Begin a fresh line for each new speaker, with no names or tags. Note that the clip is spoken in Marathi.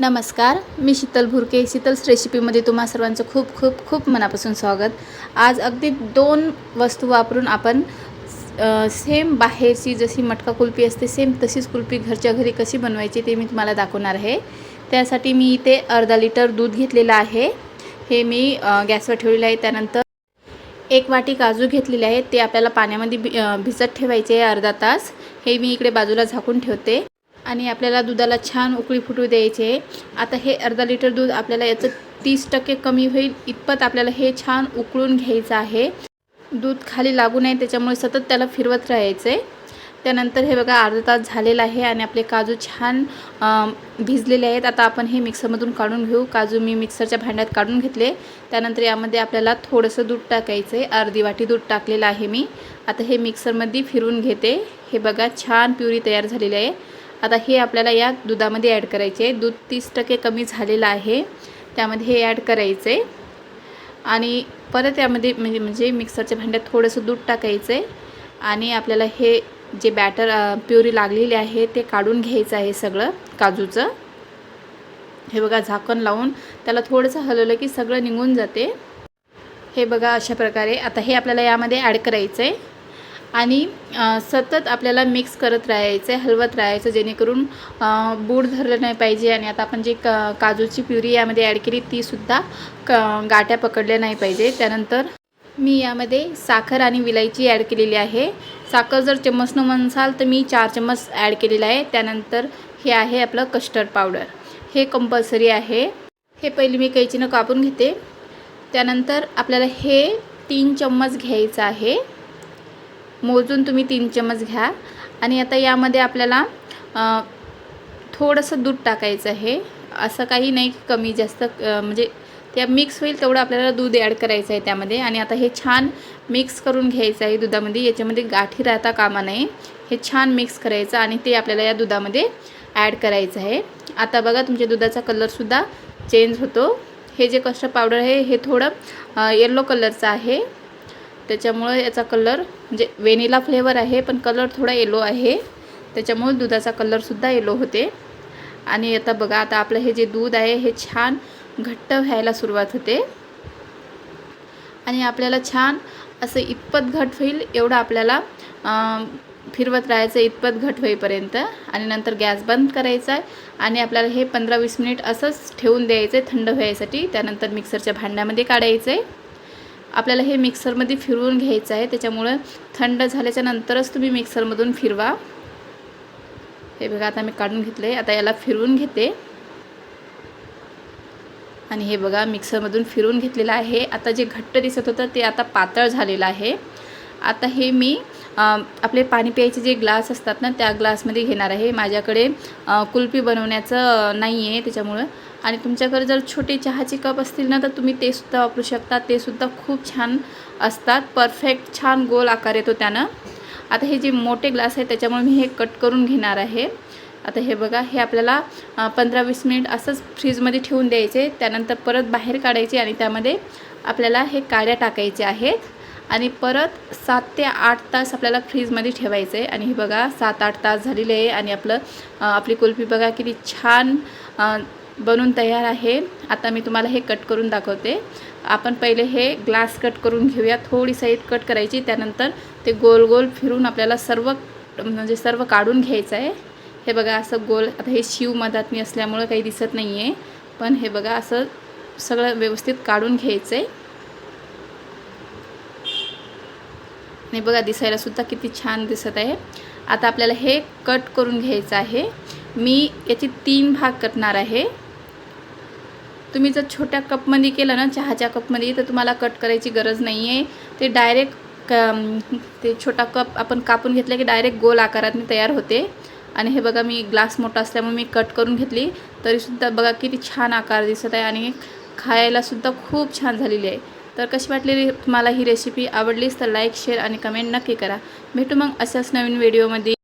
नमस्कार मी शीतल भुरके. शीतल्स रेसिपीमध्ये तुम्हा सर्वांचं खूप खूप खूप मनापासून स्वागत. आज अगदी दोन वस्तू वापरून आपण सेम बाहेरची जशी मटका कुल्फी असते सेम तशीच कुल्फी घरच्या घरी कशी बनवायची ते मी तुम्हाला दाखवणार आहे. त्यासाठी मी इथे अर्धा लिटर दूध घेतलेलं आहे. हे मी गॅसवर ठेवलेलं आहे. त्यानंतर एक वाटी काजू घेतलेले आहेत. ते आपल्याला पाण्यामध्ये भि भिजत ठेवायचे आहे अर्धा तास. हे मी इकडे बाजूला झाकून ठेवते. आणि आपल्याला दुधाला छान उकळी फुटू द्यायची आहे. आता हे अर्धा लिटर दूध आपल्याला याचं तीस टक्के कमी होईल इतपत आपल्याला हे छान उकळून घ्यायचं आहे. दूध खाली लागू नये त्याच्यामुळे सतत त्याला फिरवत राहायचं आहे त्यानंतर हे बघा अर्धा तास झालेला आहे आणि आपले काजू छान भिजलेले आहेत. आता आपण हे मिक्सरमधून काढून घेऊ. काजू मी मिक्सरच्या भांड्यात काढून घेतले. त्यानंतर यामध्ये आपल्याला थोडंसं दूध टाकायचं आहे अर्धी वाटी दूध टाकलेलं आहे मी. आता हे मिक्सरमध्ये फिरून घेते. हे बघा छान प्युरी तयार झालेली आहे. आता हे आपल्याला या दुधामध्ये ॲड करायचे आहे. दूध तीस टक्के कमी झालेलं आहे. त्यामध्ये हे ॲड करायचं आहे. आणि परत यामध्ये म्हणजे म्हणजे मिक्सरच्या भांड्यात थोडंसं दूध टाकायचं आहे. आणि आपल्याला हे जे बॅटर प्युरी लागलेली आहे ते काढून घ्यायचं आहे सगळं काजूचं. हे बघा झाकण लावून त्याला थोडंसं हलवलं की सगळं निघून जाते. हे बघा अशा प्रकारे. आता हे आपल्याला यामध्ये ॲड करायचं आहे. आणि सतत आपल्याला मिक्स करत राहायचं आहे हलवत राहायचं जेणेकरून बूड धरलं नाही पाहिजे आणि आता आपण जे क काजूची प्युरी यामध्ये ॲड केली तीसुद्धा क गाठ्या पकडल्या नाही पाहिजे. त्यानंतर मी यामध्ये साखर आणि विलायची ॲड केलेली आहे. साखर जर चम्मचनं म्हणसाल तर मी चार चम्मच ॲड केलेलं आहे. त्यानंतर हे आहे आपलं कस्टर्ड पावडर हे कंपल्सरी आहे. हे पहिले मी कैचीनं कापून घेते. त्यानंतर आपल्याला हे तीन चम्मच घ्यायचं आहे. मोजून तुम्ही तीन चम्मच घ्या. आणि आता यामध्ये आपल्याला थोडंसं दूध टाकायचं आहे. असं काही नाही की कमी जास्त म्हणजे त्या मिक्स होईल तेवढं आपल्याला दूध ॲड करायचं आहे त्यामध्ये. आणि आता हे छान मिक्स करून घ्यायचं आहे दुधामध्ये. याच्यामध्ये गाठी राहता कामा नये. हे छान मिक्स करायचं आणि ते आपल्याला या दुधामध्ये ॲड करायचं आहे. आता बघा तुमच्या दुधाचा कलरसुद्धा चेंज होतो. हे जे कस्टर्ड पावडर आहे हे थोडं येल्लो कलरचं आहे. त्याच्यामुळं याचा कलर म्हणजे वेनिला फ्लेवर आहे पण कलर थोडा येलो आहे. त्याच्यामुळे दुधाचा कलरसुद्धा येलो होते. आणि आता बघा आता आपलं हे जे दूध आहे हे छान घट्ट व्हायला सुरुवात होते. आणि आपल्याला छान असं इतपत घट होईल एवढं आपल्याला फिरवत राहायचं इतपत घट होईपर्यंत. आणि नंतर गॅस बंद करायचा आहे. आणि आपल्याला हे पंधरा वीस मिनिट असंच ठेवून द्यायचं आहे थंड व्हायसाठी. त्यानंतर मिक्सरच्या भांड्यामध्ये काढायचं आहे आपल्याला हे मिक्सरमध्ये फिरवून घ्यायचं आहे. त्याच्यामुळं थंड झाल्याच्या नंतरच तुम्ही मिक्सरमधून फिरवा. हे बघा आता मी काढून घेतलं आहे आता याला फिरवून घेते. आणि हे बघा मिक्सरमधून फिरून घेतलेलं आहे. आता जे घट्ट दिसत होतं ते आता पातळ झालेलं आहे. आता हे मी आपले पाणी प्यायचे जे ग्लास असतात ना त्या ग्लासमध्ये घेणार आहे. माझ्याकडे कुल्फी बनवण्याचं नाही आहे त्याच्यामुळं. आणि तुमच्याकडे जर छोटे चहाचे कप असतील ना तर तुम्ही ते सुद्धा वापरू शकता. ते सुद्धा खूप छान असतात. परफेक्ट छान गोल आकार येतो त्यानं. आता हे जे मोठे ग्लास आहे त्याच्यामुळे मी हे कट करून घेणार आहे. आता हे बघा हे आपल्याला पंधरा वीस मिनिट असंच फ्रीजमध्ये ठेवून द्यायचे. त्यानंतर परत बाहेर काढायचे आणि त्यामध्ये आपल्याला हे काड्या टाकायचे आहेत. आणि परत सात ते आठ तास आपल्याला फ्रीजमध्ये ठेवायचं आहे आणि हे बघा सात आठ तास झालेले आहे आणि आपलं आपली कुल्फी बघा किती छान बनून तयार आहे. आता मी तुम्हाला हे कट करून दाखवते. आपण पहिले हे ग्लास कट करून घेऊया. थोडी साईड कट करायची. त्यानंतर ते गोल गोल फिरून आपल्याला सर्व म्हणजे सर्व काढून घ्यायचं आहे. हे बघा असं गोल आता हे शिव मधातनी असल्यामुळं काही दिसत नाही आहे पण हे बघा असं सगळं व्यवस्थित काढून घ्यायचं आहे आणि बघा दिसायलासुद्धा किती छान दिसत आहे. आता आपल्याला हे कट करून घ्यायचं आहे. मी याचे तीन भाग करणार आहे. तुम्ही जर छोट्या कपमध्ये केलं ना चहाच्या कपमध्ये तर तुम्हाला कट करायची गरज नाही आहे ते डायरेक्ट क ते छोटा कप आपण कापून घेतला की डायरेक्ट गोल आकारात तयार होते. आणि हे बघा मी ग्लास मोठा असल्यामुळे मी कट करून घेतली. तरीसुद्धा बघा किती छान आकार दिसत आहे आणि खायलासुद्धा खूप छान झालेली आहे. तर कशी वाटलेली तुम्हाला ही रेसिपी आवडलीच तर लाईक शेअर आणि कमेंट नक्की करा. भेटू मग अशाच नवीन व्हिडिओमध्ये